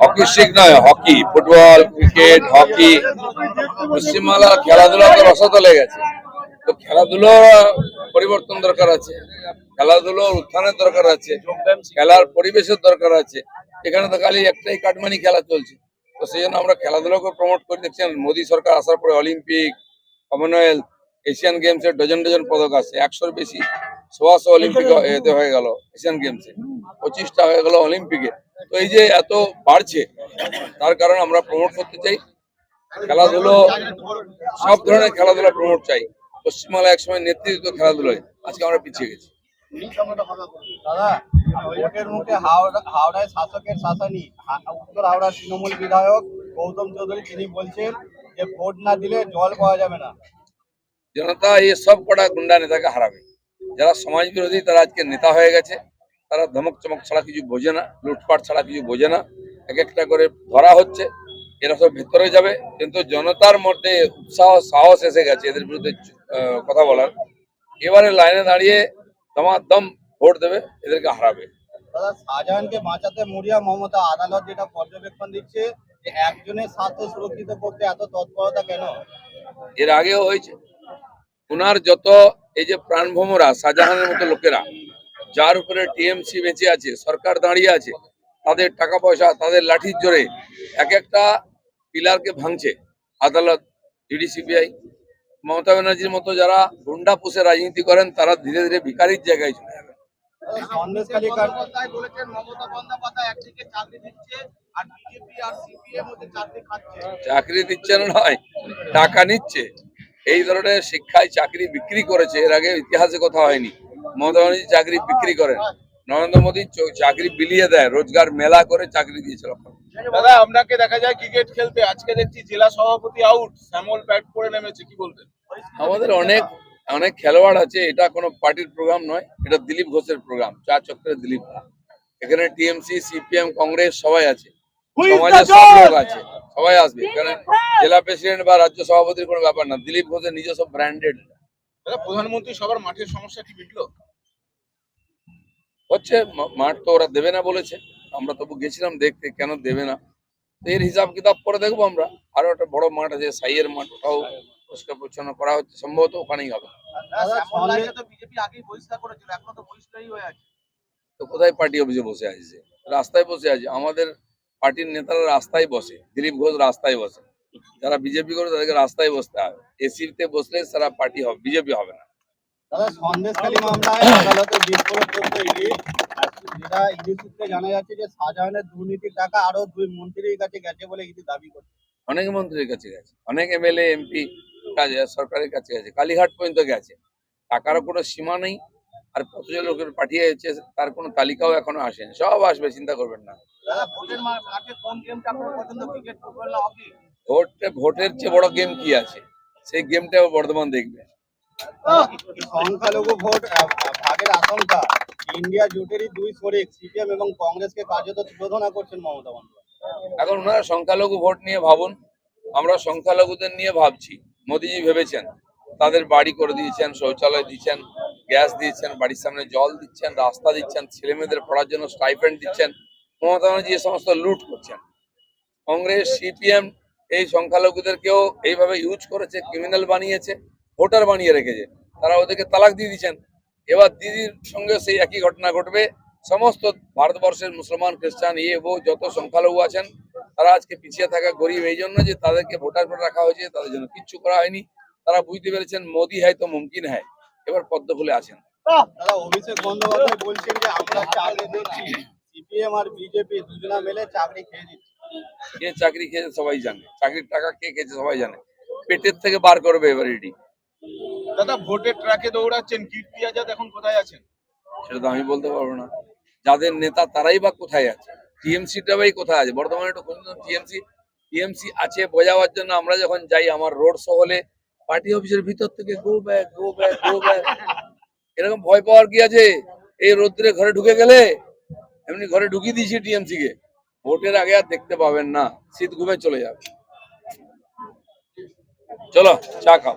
Hockey stick নয় hockey football cricket hockey. পশ্চিমবাংলার খেলাধুলা তো রসতলে গেছে। তো খেলাধুলো পরিবর্তন দরকার আছে। খেলাধুলোর উত্থানের দরকার আছে। খেলার পরিবেশের দরকার আছে। এখানে তো খালি একটাই কাটমানি খেলা চলছে। তো সেই জন্য আমরা খেলাধুলোকে প্রমোট করে দেখছেন মোদী সরকার আসার পরে অলিম্পিক কমনওয়েলথ এশিয়ান গেমসে ডজন ডজন পদক আছে। একশোর বেশি। সোয়াশো অলিম্পিক এতে হয়ে গেল এশিয়ান গেমসে পঁচিশটা হয়ে গেল অলিম্পিকে তো এই যে এত বাড়ছে তার কারণে আমরা প্রমোট করতে চাই। খেলাধুলো সব ধরনের খেলাধুলা প্রমোট চাই। পশ্চিমবাংলা একসময় নেতৃত্ব খেলাধুলায় আজকে আমরা পিছিয়ে গেছি। দাদা ভোটের মুখে হাওড়ায় শাসকের উত্তর হাওড়ার তৃণমূল বিধায়ক গৌতম চৌধুরী তিনি বলছেন যে ভোট না দিলে জল পাওয়া যাবে না। জনতা এই সব কটা গুন্ডা নেতাকে হারাবে। যারা সমাজ বিরোধী তারা আজকে নেতা হয়ে গেছে। তারা ধমক চমক ছাড়া কিছু বোঝে না লুটপাট ছাড়া কিছু বোঝে না। এক একটা করে ধরা হচ্ছে এরা সব ভেতরে যাবে। কিন্তু জনতার মধ্যে উৎসাহ সাহস এসে গেছে এদের বিরুদ্ধে কথা বলার। এবারে লাইনে দাঁড়িয়ে দমাদম ভোট দেবে এদেরকে হারাবে। শাহজাহানকে বাঁচাতে মরিয়া মমতা আদালত যেটা পর্যবেক্ষণ দিচ্ছে যে একজনের স্বার্থ সুরক্ষিত করতে এত তৎপরতা কেন? এর আগেও হয়েছে। ওনার যত এই যে প্রাণভ্রমরা শাহজাহানের মতো লোকেরা যার উপরে টিএমসি বেঁচে আছে সরকার দাঁড়িয়ে আছে তাদের টাকা পয়সা তাদের লাঠির জোরে এক একটা পিলারকে ভাঙছে। আদালত ইডি সিবিআই মমতা ব্যানার্জির মতো যারা গুন্ডা পুষে রাজনীতি করেন তারা ধীরে ধীরে ভিকারির জায়গায় চলে যাবে। দাদা, সন্দেশখালী কাণ্ড বলেছেন মমতা বন্দ্যোপাধ্যায় একদিকে চাকরি দিচ্ছে আর বিজেপি আর সিপিএম হচ্ছে চাকরি খাচ্ছে। চাকরি দিচ্ছে না নয় টাকা নিচ্ছে। এই ধরনের শিক্ষায় চাকরি বিক্রি করেছে এর আগে ইতিহাসে কথা হয়নি। মমতা ব্যানার্জি চাকরি বিক্রি করেন। নরেন্দ্র মোদী চাকরি বিলিয়ে দেয় রোজগার মেলা করে চাকরি দিয়েছে লক্ষ দাদা আপনাকে দেখা যায় ক্রিকেট খেলতে। আজকে দেখছি জেলা সভাপতি আউট শ্যামল ব্যাট করে নেমেছে কি বলবেন? আমাদের অনেক অনেক খেলোয়াড় আছে এটা কোনো পার্টির প্রোগ্রাম নয় এটা দিলীপ ঘোষের প্রোগ্রাম চা চক্রের দিলীপ। এখানে টিএমসি সিপিএম কংগ্রেস সবাই আছে। সমাজের সব লোক আছে। সবাই আসবে। এখানে জেলা প্রেসিডেন্ট বা রাজ্য সভাপতির কোনো ব্যাপার না। দিলীপ ঘোষের নিজস্ব ব্র্যান্ডেড প্রধানমন্ত্রী সবার মাঠের সমস্যা কি মিটলো? হচ্ছে মাঠ তো ওরা দেবে না বলেছে। আমরা তবু গেছিলাম দেখতে কেন দেবে না? এর হিসাব কিতাব পরে দেখব আমরা। আরও একটা বড় মাঠ আছে সাইয়ের মাঠ ওটাও পরিষ্কার পরিচ্ছন্ন করা হচ্ছে। সম্ভবত ওখানেই হবে। হয়ে আছে। তো কোথায় পার্টি অফিসে বসে আছে? রাস্তায় বসে আছে। আমাদের পার্টির নেতারা রাস্তায় বসে দিলীপ ঘোষ রাস্তায় বসে। যারা বিজেপি করে তাদেরকে রাস্তায় বসতে হবে। এসিতে বসলে সারা পার্টি হবে বিজেপি হবে না। দাদা সন্দেশখালী মামলায় আদালতে বিস্ফোরক করতে ইডি যেটা ইডি সূত্রে জানা যাচ্ছে যে শাহজাহানের দুর্নীতির টাকা আরও দুই মন্ত্রীর কাছে গেছে বলে ইডি দাবি করছে। অনেক মন্ত্রীর কাছে গেছে অনেক এমএলএ এমপি কাজে সরকারের কাছে গেছে কালীঘাট পর্যন্ত গেছে। টাকারও কোনো সীমা নেই। আর কতজন লোকের পাঠিয়েছে তার কোনো তালিকাও এখনও আসেনি। সব আসবে চিন্তা করবেন না। ভোটে ভোটের চেয়ে বড় গেম কি আছে? সেই গেমটাও বর্ধমান দেখবে। সংখ্যালঘু ভোট ভাগের আশঙ্কা। ইন্ডিয়া জোটেরই দুই শরিক সিপিএম এবং কংগ্রেসকে কার্যত তুলোধনা করছেন মমতা বন্দ্যোপাধ্যায়। এখন ওনারা সংখ্যালঘু ভোট নিয়ে ভাবুন। আমরা সংখ্যালঘুদের নিয়ে ভাবছি। মোদিজি ভেবেছেন তাদের বাড়ি করে দিয়েছেন শৌচালয় দিচ্ছেন গ্যাস দিয়েছেন বাড়ির সামনে জল দিচ্ছেন, রাস্তা দিচ্ছেন ছেলে মেয়েদের পড়ার জন্য স্টাইপেন্ড দিচ্ছেন। মমতা ব্যানার্জি এ সমস্ত লুট করছেন। কংগ্রেস, সিপিএম এই সংখ্যালঘুদেরকেও এইভাবে ইউজ করেছে ক্রিমিনাল বানিয়েছে, ভোটার বানিয়ে রেখেছে। তারা ওদেরকে তালাক দিয়ে দিচ্ছেন। এবার দিদির সঙ্গে সেই একই ঘটনা ঘটবে। সমস্ত ভারতবর্ষের মুসলমান, খ্রিস্টান ইয়ে বউ যত সংখ্যালঘু আছেন, তারা আজকে পিছিয়ে থাকা গরিব, এই জন্য যে তাদেরকে ভোটার করে রাখা হয়েছে, তাদের জন্য কিচ্ছু করা হয়নি। তারা বুঝতে পেরেছেন, মোদি হয় তো মুমকিন হয় এবার পদ্ম ফুলে আছেন দাদা অভিষেক বন্দ্যোপাধ্যায় বলছেন যে আমরা চাকরি দিচ্ছি। সিপিএম আর বিজেপি দুজনা মিলে চাকরি খেয়ে দিচ্ছে কে চাকরি খেয়েছে সবাই জানে। চাকরির টাকা কে খেয়েছে সবাই জানে। পেটের থেকে বার করবে এবার এটি দাদা ভোটের ট্রাকে দৌড়াচ্ছেন কীর্তি আজাদ এখন কোথায় আছেন? সেটা তো আমি বলতে পারব না। যাদের নেতা তারাই বা কোথায় আছে? টিএমসিটা ভাই কোথায় আছে? বর্তমানে একটু খুঁজুন টিএমসি টিএমসি আছে বোঝাবার জন্য আমরা যখন যাই আমার রোড শো হলে পার্টি অফিসের ভিতর থেকে go back go back go back এরকম ভয় পাওয়ার কি আছে? এই রোদ্রে ঘরে ঢুকে গেলে? এমনি ঘরে ঢুকিয়ে দিয়েছি টিএমসি কে ভোটের আগে আর দেখতে পাবেন না। শীত ঘুমে চলে যাবে। চলো, চা খাও।